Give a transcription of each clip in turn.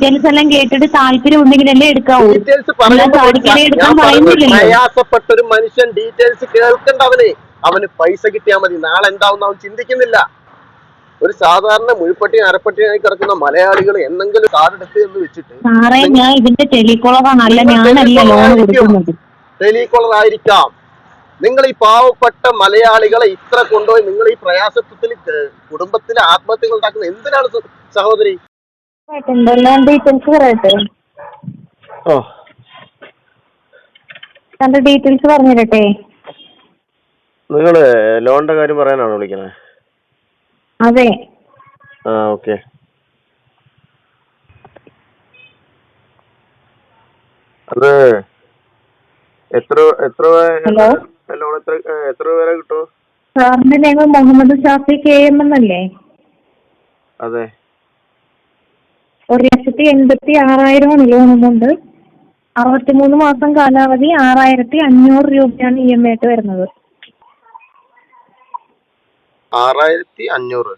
Details എല്ലാം കേട്ടിട്ട് താല്പര്യം ഉണ്ടെങ്കിലല്ലേ എടുക്കാവൂ? ഡീറ്റെയിൽസ് പ്രയാസപ്പെട്ട ഒരു മനുഷ്യൻ ഡീറ്റെയിൽസ് കേൾക്കണ്ട അവന് അവന് പൈസ കിട്ടിയാൽ മതി. നാളെ എന്താവും അവൻ ചിന്തിക്കുന്നില്ല. ഒരു സാധാരണ മുഴുപ്പട്ടി അരപ്പട്ടിയായി കിടക്കുന്ന മലയാളികൾ എന്തെങ്കിലും കാർഡ് എടുത്ത് എന്ന് വെച്ചിട്ട് സാറേ ഞാൻ ഇതിന്റെ ഞാനല്ല ലോൺ കൊടുക്കുന്നത് ടെലികോളർ ആയിരിക്കാം. നിങ്ങൾ ഈ പാവപ്പെട്ട മലയാളികളെ ഇത്ര കൊണ്ടുപോയി നിങ്ങൾ ഈ പ്രയാസത്തിൽ കുടുംബത്തിലെ ആത്മഹത്യകൾ ഉണ്ടാക്കുന്നത് എന്തിനാണ് സഹോദരി? ലോൺ ഡീറ്റെയിൽസ് പറയട്ടെ? ഓ. തന്റെ ഡീറ്റെയിൽസ് പറഞ്ഞിരട്ടെ? നിങ്ങൾ ലോണിന്റെ കാര്യം പറയാനാണോ വിളിക്കുന്നത് അതെ. ആ ഓക്കെ. അത് എത്ര എത്ര ലോൺ എത്ര എത്ര വരെ കിട്ടും? സാറിന്റെ ഞങ്ങൾ മുഹമ്മദ് ഷാഫി കെ എം എന്നല്ലേ? അതെ. ഒരു ലക്ഷത്തി എൺപത്തി ആറായിരമാണ് ലോൺ എമൗണ്ട് അറുപത്തിമൂന്ന് മാസം കാലാവധി ആറായിരത്തി അഞ്ഞൂറ് രൂപയാണ് ഇ എം ഐ ആയിട്ട് വരുന്നത്. ആറായിരത്തി അഞ്ഞൂറ്.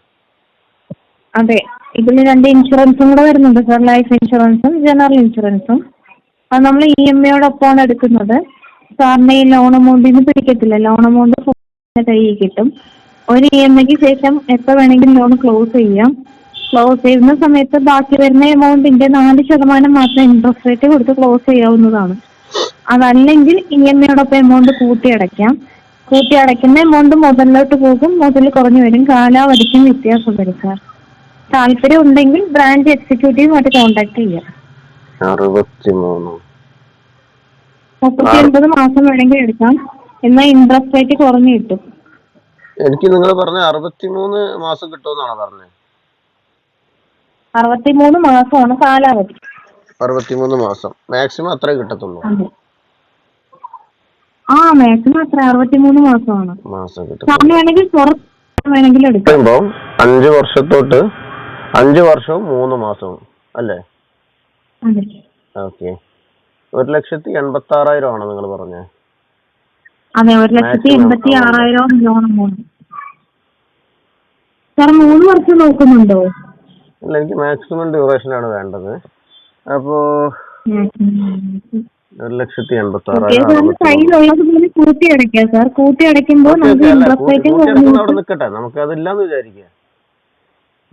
അതെ. ഇതിന് രണ്ട് ഇൻഷുറൻസും കൂടെ വരുന്നുണ്ട്. സാർ ലൈഫ് ഇൻഷുറൻസും ജനറൽ ഇൻഷുറൻസും അത് നമ്മൾ ഇ എം ഐയോടൊപ്പമാണ് എടുക്കുന്നത്. സാറിന് ഈ ലോൺ എമൗണ്ടിന് പിടിക്കത്തില്ല. ലോൺ എമൗണ്ട് കയ്യിൽ കിട്ടും. ഒരു ഇ എം ഐക്ക് ശേഷം എപ്പോൾ വേണമെങ്കിലും ലോൺ ക്ലോസ് ചെയ്യാം. ക്ലോസ് ചെയ്യുന്ന സമയത്ത് ബാക്കി വരുന്ന എമൗണ്ടിന്റെ നാല് ശതമാനം മാത്രം ഇൻട്രസ്റ്റ് റേറ്റ് കൊടുത്ത് ക്ലോസ് ചെയ്യാവുന്നതാണ്. അതല്ലെങ്കിൽ ഇ എം ഐയോടൊപ്പം എമൗണ്ട് കൂട്ടി അടയ്ക്കാം കൂട്ടി അടയ്ക്കുന്ന എമൗണ്ട് മുതലിലോട്ട് പോകും. മുതൽ കുറഞ്ഞു വരും. കാലാവധിക്കും വ്യത്യാസം വരും സാർ താല്പര്യം ഉണ്ടെങ്കിൽ ബ്രാഞ്ച് എക്സിക്യൂട്ടീവുമായിട്ട് കോൺടാക്ട് ചെയ്യാം. മുപ്പത്തി ഒൻപത് മാസം വേണമെങ്കിൽ എടുക്കാം. എന്നാൽ ഇൻട്രസ്റ്റ് റേറ്റ് കുറഞ്ഞു കിട്ടും. എനിക്ക് നിങ്ങൾ പറഞ്ഞ അറുപത്തി മൂന്ന് മാസം കിട്ടുമെന്നാണോ പറഞ്ഞത്? അറുപത്തിമൂന്ന് മാസമാണ് കാലാവധി. അറുപത്തിമൂന്ന് മാസം. മാക്സിമം അത്രേ കിട്ടത്തുള്ളൂ. അതെ. ആ മാക്സിമം അത്ര അറുപത്തിമൂന്ന് മാസമാണ്. മാസം കിട്ടും സാറിന് വേണമെങ്കിൽ പുറത്ത് വേണമെങ്കിൽ എടുക്കാം. പറയുമ്പോ അഞ്ച് വർഷത്തോട്ട് അഞ്ച് വർഷവും മൂന്ന് മാസവും അല്ലേ? അതെ. ഓക്കെ. ഒരു ലക്ഷത്തി എൺപത്തി ആറായിരം ആണോ നിങ്ങൾ പറഞ്ഞേ. അതെ ഒരു ലക്ഷത്തി എൺപത്തി. ആറായിരം ലോൺ എമൗണ്ട് സാർ മൂന്ന് വർഷം നോക്കുന്നുണ്ടോ? അല്ല എനിക്ക് മാക്സിമം ഡ്യൂറേഷൻ ആണ് വേണ്ടത്. അപ്പോ ഒരു ലക്ഷത്തി എൺപത്തി ഓക്കെ ആറായിരം സാറിന് കയ്യിലുള്ളത് പോലെ കൂട്ടി അടയ്ക്കാം സാർ. കൂട്ടി നമുക്ക് അവിടെ അതില്ലാന്ന് വിചാരിക്കുക.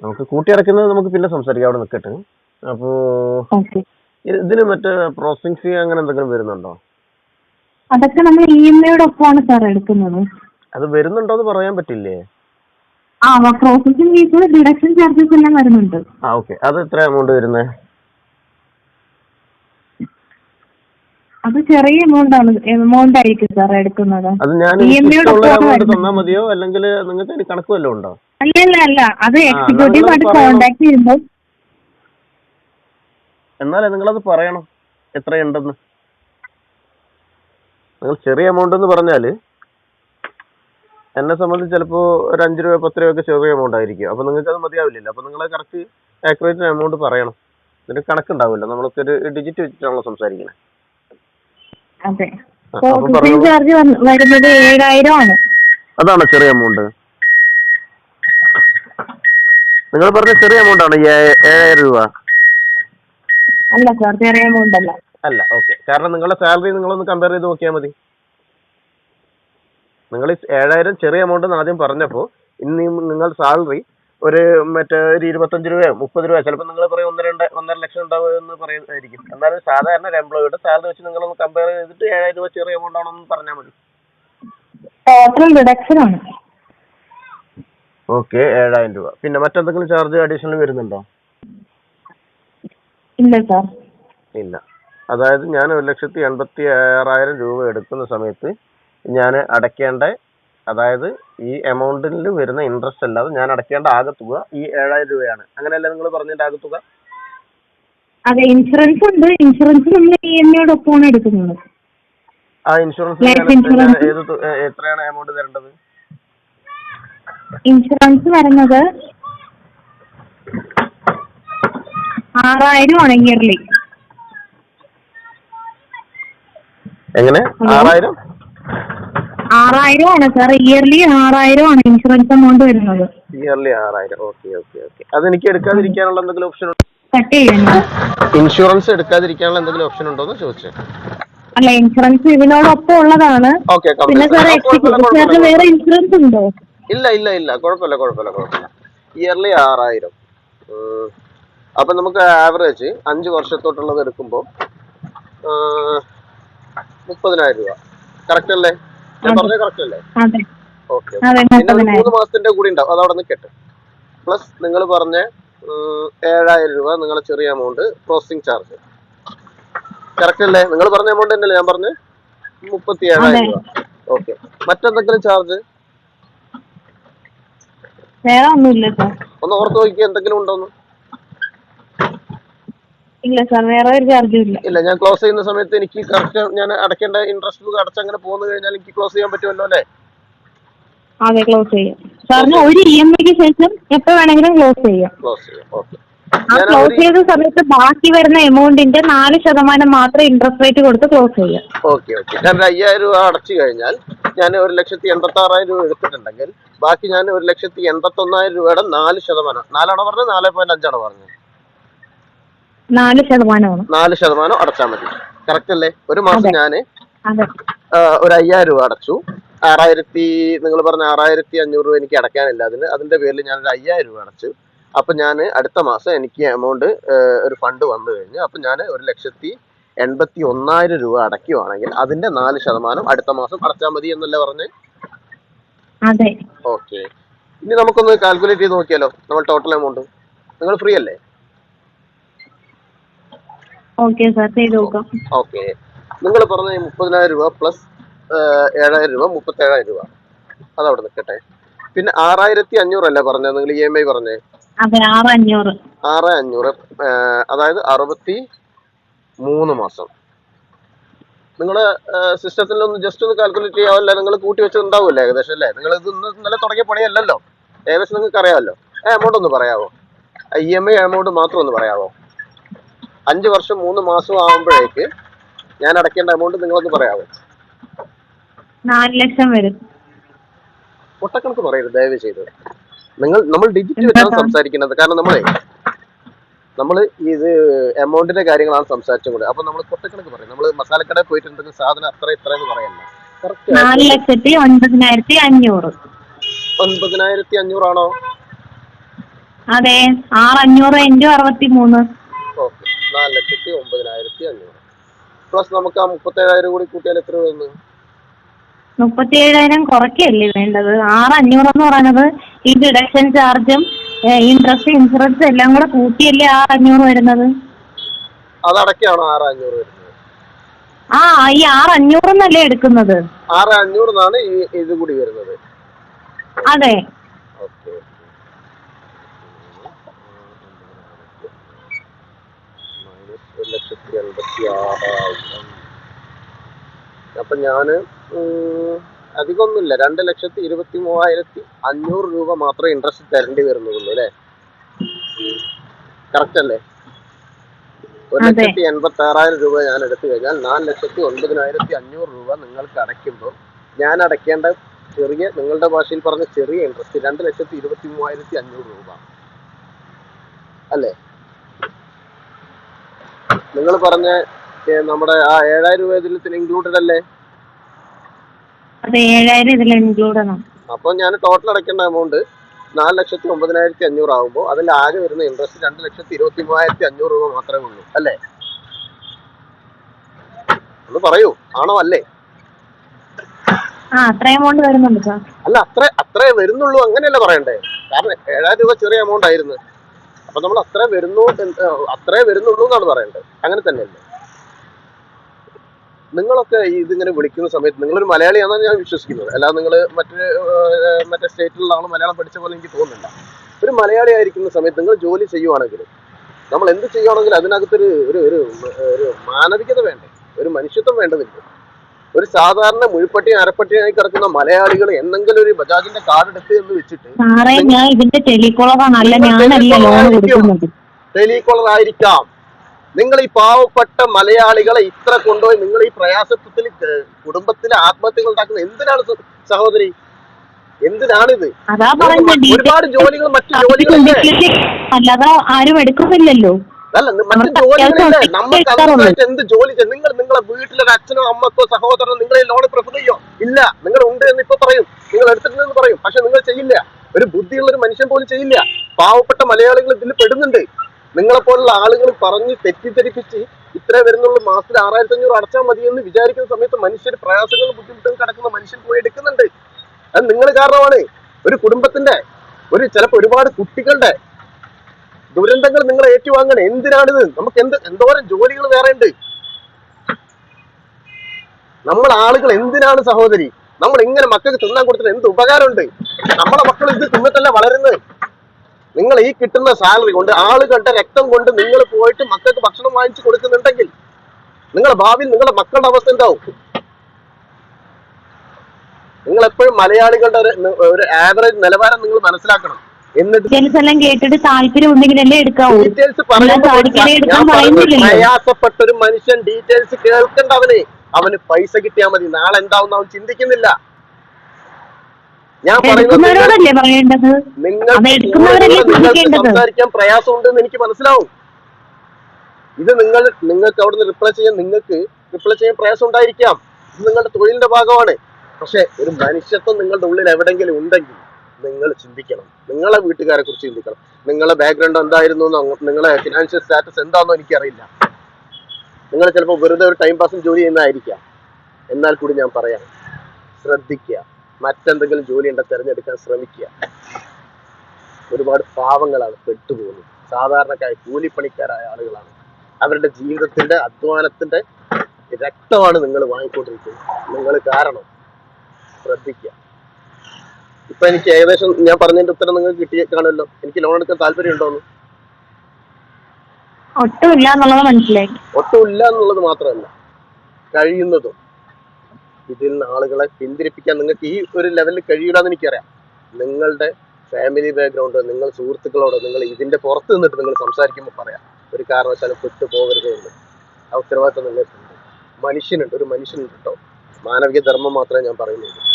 നമുക്ക് കൂട്ടി അടയ്ക്കുന്നത് നമുക്ക് പിന്നെ സംസാരിക്കാം അവിടെ നിക്കട്ടെ. അപ്പോ ഇതിന് മറ്റേ പ്രോസസിംഗ് ഫീ അങ്ങനെ എന്തെങ്കിലും വരുന്നുണ്ടോ? അതൊക്കെ നമ്മൾ ഇ എം ഐയോടൊപ്പമാണ് സാർ എടുക്കുന്നത്. അത് വരുന്നുണ്ടോ എന്ന് പറയാൻ പറ്റില്ലേ? ആ പ്രോസസ്സിംഗ് ഫീസ് ഡിഡക്ഷൻ ചാർജസ് എല്ലാം വരുന്നുണ്ട്. ആ ഓക്കെ അത് എത്ര എമൗണ്ട് വരുന്നത് അത് ചെറിയ എമൗണ്ട് ആണ് എമൗണ്ട് ആയിരിക്കും സാർ എടുക്കുന്നത്. അത് ഞാൻ തന്നാൽ മതിയോ? അല്ലെങ്കിൽ നിങ്ങൾക്ക് കണക്ക് വല്ലതും ഉണ്ടോ? അല്ല. അല്ല അല്ല അത് എക്സിക്യൂട്ടീവ് ആയിട്ട് കോൺടാക്ട് ചെയ്യുമ്പോൾ. എന്നാലേ നിങ്ങളത് പറയണം. എത്രയുണ്ടെന്ന്. നിങ്ങൾ ചെറിയ എമൗണ്ട് എന്ന് പറഞ്ഞാൽ എന്നെ സംബന്ധിച്ച് ചിലപ്പോൾ ഒരു അഞ്ച് രൂപ പത്ത് രൂപയൊക്കെ ചെറിയ എമൗണ്ട് ആയിരിക്കും. അപ്പോൾ നിങ്ങൾക്ക് അത് മതിയാവില്ലല്ലോ. അപ്പോൾ നിങ്ങൾ കറക്റ്റ് ആക്യുറേറ്റ് എമൗണ്ട് പറയണം. ഇതിന് കണക്കുണ്ടാവില്ല നമ്മളൊക്കെ ഒരു ഡിജിറ്റ് വെച്ചിട്ടാണല്ലോ സംസാരിക്കുന്നത് അതെ. ചാർജ് വരുന്നത് ഏഴായിരം ആണ് അതാണ് ചെറിയ എമൗണ്ട് നിങ്ങൾ പറഞ്ഞ ചെറിയ എമൗണ്ട് ആണ്. ഏഴായിരം രൂപ. അല്ല സാർ ചെറിയ എമൗണ്ട് അല്ല. അല്ല ഓക്കെ കാരണം നിങ്ങളുടെ സാലറി നിങ്ങളൊന്ന് കമ്പയർ ചെയ്ത് നോക്കിയാൽ മതി. നിങ്ങൾ ഏഴായിരം ചെറിയ എമൗണ്ട് എന്ന് ആദ്യം പറഞ്ഞപ്പോൾ ഇന്ന് നിങ്ങൾ സാലറി ഒരു മറ്റേ ഒരു ഇരുപത്തഞ്ച് രൂപയോ മുപ്പത് രൂപയോ ചിലപ്പോൾ നിങ്ങൾ പറയും ഒന്നര ഒന്നര ലക്ഷം ഉണ്ടാവുക എന്ന് പറയുന്നതായിരിക്കും. എന്നാലും സാധാരണ ഒരു എംപ്ലോയിയുടെ സാലറി വെച്ച് നിങ്ങളൊന്ന് കമ്പയർ ചെയ്തിട്ട് ഏഴായിരം രൂപ ചെറിയ എമൗണ്ട് ആണോ എന്ന് പറഞ്ഞാൽ മതി. ടോട്ടൽ റിഡക്ഷൻ ആണ്. ഓക്കെ ഏഴായിരം രൂപ. പിന്നെ മറ്റെന്തെങ്കിലും ചാർജ് അഡീഷണൽ വരുന്നുണ്ടോ? ഇല്ല സാർ ഇല്ല. അതായത് ഞാൻ ഒരു ലക്ഷത്തി എൺപത്തി ആറായിരം രൂപ എടുക്കുന്ന സമയത്ത് ഞാൻ അടയ്ക്കേണ്ട അതായത് ഈ എമൗണ്ടിൽ വരുന്ന ഇൻട്രസ്റ്റ് അല്ലാതെ ഞാൻ അടയ്ക്കേണ്ട ആകെ തുക ഈ ഏഴായിരം രൂപയാണ്. അങ്ങനെയല്ലേ നിങ്ങൾ പറഞ്ഞതിന്റെ ആകെ തുക? അതെ ഇൻഷുറൻസ് ഉണ്ട്. ഇൻഷുറൻസ് നമ്മൾ ഇ എം ഐയോടൊപ്പമാണ് എടുക്കുന്നത്. ആ ഇൻഷുറൻസ് Life ഞാൻ ഏത് തു- ഏ- എത്രയാണ് എമൗണ്ട് തരേണ്ടത്? ഇൻഷുറൻസ് വരുന്നത് ആറായിരം ആണ് ഇയർലി എങ്ങനെ? ആറായിരം? ആറായിരം ആണ് സാർ ഇയർലി ആറായിരം ആണ് ഇൻഷുറൻസ് എമൗണ്ട് വരുന്നത്. ഇയർലി ആറായിരം. ഓക്കെ ഓക്കെ ഓക്കെ അതെനിക്ക് എടുക്കാതിരിക്കാനുള്ള എന്തെങ്കിലും ഓപ്ഷൻ കട്ട് ഇൻഷുറൻസ് എടുക്കാതിരിക്കാനുള്ള എന്തെങ്കിലും ഓപ്ഷൻ ഉണ്ടോ എന്ന് ചോദിച്ചേ. അല്ല ഇൻഷുറൻസ് ഇതിനോടൊപ്പം ഉള്ളതാണ്. ഓക്കെ പിന്നെ സാറേ സാറിന് വേറെ ഇൻഷുറൻസ് ഉണ്ടോ? ഇല്ല ഇല്ല ഇല്ല. കുഴപ്പമില്ല കുഴപ്പമില്ല കുഴപ്പമില്ല. ഇയർലി ആറായിരം. അപ്പൊ നമുക്ക് ആവറേജ് അഞ്ച് വർഷത്തോട്ടുള്ളത് എടുക്കുമ്പോൾ മുപ്പതിനായിരം രൂപ. കറക്റ്റ് അല്ലേ? അതെ. അതെ മൂന്ന് മാസത്തിന്റെ കൂടി ഉണ്ടാവും. അതവിടെ നിൽക്കട്ടെ പ്ലസ് നിങ്ങൾ പറഞ്ഞ ഏഴായിരം രൂപ നിങ്ങളെ ചെറിയ എമൗണ്ട് പ്രോസസിങ് ചാർജ് കറക്റ്റ് അല്ലേ? നിങ്ങൾ പറഞ്ഞ എമൗണ്ട് തന്നെയല്ലേ ഞാൻ പറഞ്ഞു മുപ്പത്തി ഏഴായിരം രൂപ. ഓക്കെ മറ്റെന്തെങ്കിലും ചാർജ് വേറെ ഒന്നുമില്ല ഒന്ന് ഓർത്ത് നോക്കി എന്തെങ്കിലും ഉണ്ടോന്ന് ഇല്ല സാർ വേറെ ഒരു ചാർജും ഇല്ല. ഇല്ല ഞാൻ ക്ലോസ് ചെയ്യുന്ന സമയത്ത് എനിക്ക് കറക്റ്റ് ഞാൻ അടയ്ക്കേണ്ട ഇൻട്രസ്റ്റ് തുക അടച്ചങ്ങനെ പോന്നു കഴിഞ്ഞാൽ എനിക്ക് ക്ലോസ് ചെയ്യാൻ പറ്റുമല്ലോ അല്ലേ? അതെ ക്ലോസ് ചെയ്യാം. സാറിന് ഒരു ഇ എം ഐക്ക് ശേഷം എപ്പോ വേണമെങ്കിലും ക്ലോസ് ചെയ്യാം. ക്ലോസ് ചെയ്യാം ഓക്കെ ആ ക്ലോസ് ചെയ്ത സമയത്ത് ബാക്കി വരുന്ന എമൗണ്ടിന്റെ നാല് ശതമാനം മാത്രം ഇൻട്രസ്റ്റ് റേറ്റ് കൊടുത്ത് ക്ലോസ് ചെയ്യാം. ഓക്കെ ഓക്കെ ഞാൻ ഒരു അയ്യായിരം രൂപ അടച്ചു കഴിഞ്ഞാൽ ഞാൻ ഒരു ലക്ഷത്തി എൺപത്തി ആറായിരം രൂപ എടുത്തിട്ടുണ്ടെങ്കിൽ ബാക്കി ഞാൻ ഒരു ലക്ഷത്തി എൺപത്തി ഒന്നായിരം രൂപയുടെ നാല് ശതമാനം നാലാണോ പറഞ്ഞത്? നാല് പോയിന്റ് അഞ്ചാണോ പറഞ്ഞത്? നാല് ശതമാനമാണ്. നാല് ശതമാനം അടച്ചാൽ മതി. കറക്റ്റ് അല്ലേ? ഒരു മാസം ഞാൻ അതെ. ഒരു അയ്യായിരം രൂപ അടച്ചു. ആറായിരത്തി നിങ്ങൾ പറഞ്ഞ ആറായിരത്തി അഞ്ഞൂറ് രൂപ എനിക്ക് അടയ്ക്കാനില്ല. അതിന് അതിന്റെ പേരിൽ ഞാൻ ഒരു അയ്യായിരം രൂപ അടച്ചു. അപ്പൊ ഞാൻ അടുത്ത മാസം എനിക്ക് എമൗണ്ട് ഒരു ഫണ്ട് വന്നു കഴിഞ്ഞു. അപ്പൊ ഞാൻ ഒരു ലക്ഷത്തി എൺപത്തി ഒന്നായിരം രൂപ അടയ്ക്കുവാണെങ്കിൽ അതിന്റെ നാല് ശതമാനം അടുത്ത മാസം അടച്ചാൽ മതി എന്നല്ലേ പറഞ്ഞ്? ഓക്കെ ഇനി നമുക്കൊന്ന് കാൽക്കുലേറ്റ് ചെയ്ത് നോക്കിയാലോ? നമ്മൾ ടോട്ടൽ എമൗണ്ട് നിങ്ങൾ ഫ്രീ അല്ലേ? ഓക്കെ സാർ ചെയ്ത് നോക്കാം ഓക്കെ നിങ്ങൾ പറഞ്ഞ മുപ്പതിനായിരം രൂപ പ്ലസ് ഏഴായിരം രൂപ മുപ്പത്തേഴായിരം രൂപ. അതവിടെ നിൽക്കട്ടെ. പിന്നെ ആറായിരത്തി അഞ്ഞൂറല്ലേ പറഞ്ഞത്? നിങ്ങൾ ഇ എം ഐ പറഞ്ഞേ? അതെ ആറ് അഞ്ഞൂറ് ആറ് അഞ്ഞൂറ് അതായത് അറുപത്തി മൂന്ന് മാസം. നിങ്ങൾ സിസ്റ്റത്തിൽ ഒന്ന് ജസ്റ്റ് ഒന്ന് കാൽക്കുലേറ്റ് ചെയ്യാവല്ല? നിങ്ങൾ കൂട്ടി വെച്ചിട്ടുണ്ടാവുമല്ലോ ഏകദേശം അല്ലേ? നിങ്ങൾ ഇത് ഇന്ന് ഇന്നലെ തുടങ്ങിയ പണിയല്ലല്ലോ. ഏകദേശം നിങ്ങൾക്ക് അറിയാമല്ലോ ആ എമൗണ്ട് ഒന്ന് പറയാമോ ഇ എം ഐ എമൗണ്ട് മാത്രം ഒന്ന് പറയാമോ അഞ്ച് വർഷം മൂന്ന് മാസം ആകുമ്പോഴേക്ക് ഞാൻ അടയ്ക്കേണ്ട എമൗണ്ട് നിങ്ങളൊന്ന് പറയാമോ നാല് ലക്ഷം വരും. പൊട്ടക്കണക്ക് പറയരുത് ദയവ് ചെയ്ത് നിങ്ങൾ നമ്മൾ ഡിജിറ്റ് വെച്ചാണ് സംസാരിക്കുന്നത്. കാരണം നമ്മളെ നമ്മൾ ഇത് എമൗണ്ടിന്റെ കാര്യങ്ങളാണ് സംസാരിച്ചും കൂടെ അപ്പൊ നമ്മൾ പൊട്ടക്കണക്ക് പറയും. നമ്മൾ മസാലക്കടയിൽ പോയിട്ടുണ്ടെങ്കിൽ സാധനം അത്ര ഇത്ര എന്ന് പറയല്ല നാല് ലക്ഷത്തി ഒൻപതിനായിരത്തി അഞ്ഞൂറ്. ആണോ അഞ്ഞൂറാണോ? അതെ ആറ് അഞ്ഞൂറ് ഇന്റു അറുപത്തി മൂന്ന് ലക്ഷത്തി ഒമ്പതിനായിരത്തി അഞ്ഞൂറ് പ്ലസ് നമുക്ക് ആ മുപ്പത്തേഴായിരം കൂടി കൂട്ടിയാൽ എത്ര വരുന്നു മുപ്പത്തിയേഴായിരം കുറയ്ക്കല്ലേ വേണ്ടത്? ആറ് അഞ്ഞൂറ് എന്ന് പറയുന്നത് ഈ ഡിഡക്ഷൻ ചാർജും ഇൻട്രസ്റ്റ് ഇൻഷുറൻസ് എല്ലാം കൂടെ കൂട്ടിയല്ലേ ആറ് അഞ്ഞൂറ് വരുന്നത്? അത് അടയ്ക്കാണോ ആറ് അഞ്ഞൂറ് വരുന്നത്. ആ ഈ ആറ് അഞ്ഞൂറ് എന്നല്ലേ എടുക്കുന്നത്? ആറ് അഞ്ഞൂറിനാണ് ഈ ഇത് കൂടി വരുന്നത്. അതെ ഓക്കെ മൈനസ് ഒരു ലക്ഷത്തി എൺപത്തി ആറായിരം അപ്പൊ ഞാൻ അധികമൊന്നുമില്ല. രണ്ട് ലക്ഷത്തി ഇരുപത്തി മൂവായിരത്തി അഞ്ഞൂറ് രൂപ മാത്രമേ ഇൻട്രസ്റ്റ് തരേണ്ടി വരുന്നുള്ളൂ അല്ലേ? കറക്റ്റ് അല്ലേ? ഒരു. ലക്ഷത്തി എൺപത്തി ആറായിരം രൂപ ഞാൻ എടുത്തു കഴിഞ്ഞാൽ നാല് ലക്ഷത്തി ഒൻപതിനായിരത്തി അഞ്ഞൂറ് രൂപ നിങ്ങൾക്ക് അടയ്ക്കുമ്പോൾ ഞാൻ അടയ്ക്കേണ്ട ചെറിയ നിങ്ങളുടെ ഭാഷയിൽ പറഞ്ഞ ചെറിയ ഇൻട്രസ്റ്റ് രണ്ട് ലക്ഷത്തി ഇരുപത്തി മൂവായിരത്തി അഞ്ഞൂറ് രൂപ. അല്ലേ? നിങ്ങൾ പറഞ്ഞ നമ്മുടെ ആ ഏഴായിരം രൂപ ഇതിൽ ഇൻക്ലൂഡഡ് അല്ലേ? അതെ ഏഴായിരം ഇതിൽ ഇൻക്ലൂഡ് ആണ്. അപ്പോൾ ഞാൻ ടോട്ടൽ അടയ്ക്കേണ്ട എമൗണ്ട് നാല് ലക്ഷത്തി ഒമ്പതിനായിരത്തി അഞ്ഞൂറ് ആകുമ്പോൾ അതിൽ ആകെ വരുന്ന ഇൻട്രസ്റ്റ് രണ്ട് ലക്ഷത്തി ഇരുപത്തി മൂവായിരത്തി അഞ്ഞൂറ് രൂപ മാത്രമേ ഉള്ളൂ അല്ലേ? ഒന്ന് പറയൂ ആണോ അല്ലേ? അല്ല അത്ര അത്രേ വരുന്നുള്ളൂ അങ്ങനെയല്ല പറയണ്ടേ? കാരണം ഏഴായിരം രൂപ ചെറിയ എമൗണ്ട് ആയിരുന്നു. അപ്പൊ നമ്മൾ അത്രേ വരുന്നു അത്രേ വരുന്നുള്ളൂ എന്നാണ് പറയേണ്ടത്. അങ്ങനെ തന്നെയല്ലേ? നിങ്ങളൊക്കെ ഇതിങ്ങനെ വിളിക്കുന്ന സമയത്ത് നിങ്ങളൊരു മലയാളിയാണെന്ന് ഞാൻ വിശ്വസിക്കുന്നത്. അല്ലാതെ നിങ്ങൾ മറ്റ് മറ്റേ സ്റ്റേറ്റിലുള്ള ആൾ മലയാളം പഠിച്ച പോലെ എനിക്ക് തോന്നുന്നില്ല. ഒരു മലയാളി ആയിരിക്കുന്ന സമയത്ത് നിങ്ങൾ ജോലി ചെയ്യുവാണെങ്കിൽ നമ്മൾ എന്ത് ചെയ്യുവാണെങ്കിലും അതിനകത്തൊരു ഒരു ഒരു മാനവികത വേണ്ടേ? ഒരു മനുഷ്യത്വം വേണ്ടതില്ല. ഒരു സാധാരണ മുഴുപ്പട്ടി അരപ്പട്ടിയായി കിടക്കുന്ന മലയാളികൾ എന്തെങ്കിലും ഒരു ബജാജിന്റെ കാർഡ് എടുത്ത് എന്ന് വെച്ചിട്ട് ഞാൻ ഇതിന്റെ ടെലികോളർ ആയിരിക്കാം നിങ്ങൾ ഈ പാവപ്പെട്ട മലയാളികളെ ഇത്ര കൊണ്ടുപോയി നിങ്ങൾ ഈ പ്രയാസത്തിൽ കുടുംബത്തിലെ ആത്മഹത്യകൾ ഉണ്ടാക്കുന്നത് എന്തിനാണ് സഹോദരി? എന്തിനാണിത്? ഒരുപാട് ജോലികൾ മറ്റു ജോലികൾ അല്ലാതെ ആരും എടുക്കുന്നില്ലല്ലോ. അല്ല നി- മറ്റു ജോലികളില്ലേ അത്യാവശ്യം നമുക്ക് അതുമായിട്ട് എന്ത് ജോലി ചെയ്യും? നിങ്ങൾ നിങ്ങളെ വീട്ടിലൊരു അച്ഛനോ അമ്മക്കോ സഹോദരനോ നിങ്ങളെ ലോൺ പ്രിഫർ ചെയ്യോ? ഇല്ല നിങ്ങൾ ഉണ്ട് എന്ന് ഇപ്പൊ പറയും. നിങ്ങൾ എടുത്തിട്ടുണ്ടെന്ന് പറയും. പക്ഷെ നിങ്ങൾ ചെയ്യില്ല. ഒരു ബുദ്ധിയുള്ള ഒരു മനുഷ്യൻ പോലും ചെയ്യില്ല. പാവപ്പെട്ട മലയാളികൾ ഇതിൽ പെടുന്നുണ്ട്. നിങ്ങളെ പോലുള്ള ആളുകൾ പറഞ്ഞ് തെറ്റിദ്ധരിപ്പിച്ച് ഇത്ര വരുന്നുള്ള. മാസത്തിൽ ആറായിരത്തി അഞ്ഞൂറ് അടച്ചാൽ മതി എന്ന് വിചാരിക്കുന്ന സമയത്ത് മനുഷ്യർ പ്രയാസങ്ങളും ബുദ്ധിമുട്ടും കിടക്കുന്ന മനുഷ്യൻ പോയി എടുക്കുന്നുണ്ട്. അത് നിങ്ങൾ കാരണമാണ്. ഒരു കുടുംബത്തിന്റെ ഒരു ചിലപ്പോ ഒരുപാട് കുട്ടികളുടെ ദുരന്തങ്ങൾ നിങ്ങൾ ഏറ്റുവാങ്ങണം. എന്തിനാണിത്? നമുക്ക് എന്ത് എന്തോരം ജോലികൾ വേറെ ഉണ്ട്. നമ്മൾ ആളുകൾ എന്തിനാണ് സഹോദരി? നമ്മൾ ഇങ്ങനെ മക്കൾക്ക് തിന്നാൻ കൊടുത്തിട്ട് എന്ത് ഉപകാരമുണ്ട്? നമ്മളെ മക്കൾ ഇത് തിന്നിട്ടല്ല വളരുന്നത്? നിങ്ങൾ ഈ കിട്ടുന്ന സാലറി കൊണ്ട് ആളുകളുടെ രക്തം കൊണ്ട് നിങ്ങൾ പോയിട്ട് മക്കൾക്ക് ഭക്ഷണം വാങ്ങിച്ചു കൊടുക്കുന്നുണ്ടെങ്കിൽ നിങ്ങളുടെ ഭാവിയിൽ നിങ്ങളുടെ മക്കളുടെ അവസ്ഥ എന്താവും? നിങ്ങൾ എപ്പോഴും മലയാളികളുടെ ഒരു ആവറേജ് നിലവാരം നിങ്ങൾ മനസ്സിലാക്കണം. ഡീറ്റെയിൽസ് എല്ലാം കേട്ടിട്ട് താല്പര്യം ഉണ്ടെങ്കിലല്ലേ എടുക്കാവൂ. ഡീറ്റെയിൽസ്. പ്രയാസപ്പെട്ട ഒരു മനുഷ്യൻ ഡീറ്റെയിൽസ് കേൾക്കണ്ട അവന്. അവന് പൈസ കിട്ടിയാൽ മതി. നാളെ എന്താവും അവൻ ചിന്തിക്കുന്നില്ല. ഞാൻ പറയുന്നത് നിങ്ങൾ. സംസാരിക്കാൻ പ്രയാസമുണ്ടെന്ന് എനിക്ക് മനസ്സിലാവും. ഇത് നിങ്ങൾ നിങ്ങൾക്ക് അവിടുന്ന് റിപ്ലൈ ചെയ്യാൻ നിങ്ങൾക്ക് റിപ്ലൈ ചെയ്യാൻ പ്രയാസം ഉണ്ടായിരിക്കാം. ഇത് നിങ്ങളുടെ തൊഴിലിന്റെ ഭാഗമാണ്. പക്ഷെ ഒരു മനുഷ്യത്വം നിങ്ങളുടെ ഉള്ളിൽ എവിടെങ്കിലും ഉണ്ടെങ്കിൽ നിങ്ങൾ ചിന്തിക്കണം. നിങ്ങളെ വീട്ടുകാരെ കുറിച്ച് ചിന്തിക്കണം. നിങ്ങളെ ബാക്ക്ഗ്രൗണ്ട് എന്തായിരുന്നു നിങ്ങളെ ഫിനാൻഷ്യൽ സ്റ്റാറ്റസ് എന്താണെന്നോ എനിക്കറിയില്ല. നിങ്ങൾ ചിലപ്പോൾ വെറുതെ ഒരു ടൈം പാസും ജോലി ചെയ്യുന്നതായിരിക്കാം. എന്നാൽ കൂടി ഞാൻ പറയാം. ശ്രദ്ധിക്കുക. മറ്റെന്തെങ്കിലും ജോലി ഉണ്ടെങ്കിൽ തിരഞ്ഞെടുക്കാൻ ശ്രമിക്കുക. ഒരുപാട് പാവങ്ങളാണ് പെട്ടുപോകുന്നത്. സാധാരണക്കാർ കൂലിപ്പണിക്കാരായ ആളുകളാണ്. അവരുടെ ജീവിതത്തിന്റെ അധ്വാനത്തിന്റെ രക്തമാണ് നിങ്ങൾ വാങ്ങിക്കൊണ്ടിരിക്കുന്നത്. നിങ്ങൾ കാരണം ശ്രദ്ധിക്കുക. ഇപ്പൊ എനിക്ക് ഏകദേശം ഞാൻ പറഞ്ഞതിന്റെ ഉത്തരം നിങ്ങൾക്ക് കിട്ടി കാണുമല്ലോ. എനിക്ക് ലോൺ എടുക്കാൻ താല്പര്യം ഉണ്ടോന്ന് ഒട്ടുമില്ല എന്നുള്ളത് മനസ്സിലായി. ഒട്ടും ഇല്ല എന്നുള്ളത് മാത്രമല്ല കഴിയുന്നതും ഇതിൽ നിന്ന് ആളുകളെ പിന്തിരിപ്പിക്കാൻ നിങ്ങൾക്ക് ഈ ഒരു ലെവലിൽ കഴിയില്ലാന്ന് എനിക്കറിയാം. നിങ്ങളുടെ ഫാമിലി ബാക്ക്ഗ്രൗണ്ട് നിങ്ങൾ സുഹൃത്തുക്കളോട് നിങ്ങൾ ഇതിന്റെ പുറത്ത് നിന്നിട്ട് നിങ്ങൾ സംസാരിക്കുമ്പോൾ പറയാം. ഒരു കാരണവശാലും പെട്ടു പോകരുത് എന്ന്. ആ ഉത്തരവാദിത്തം നിങ്ങൾക്കുണ്ട്. മനുഷ്യനുണ്ട് ഒരു മനുഷ്യനുണ്ട് കേട്ടോ. മാനവിക ധർമ്മം മാത്രമേ ഞാൻ പറയുന്നുള്ളൂ.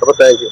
അപ്പൊ താങ്ക് യു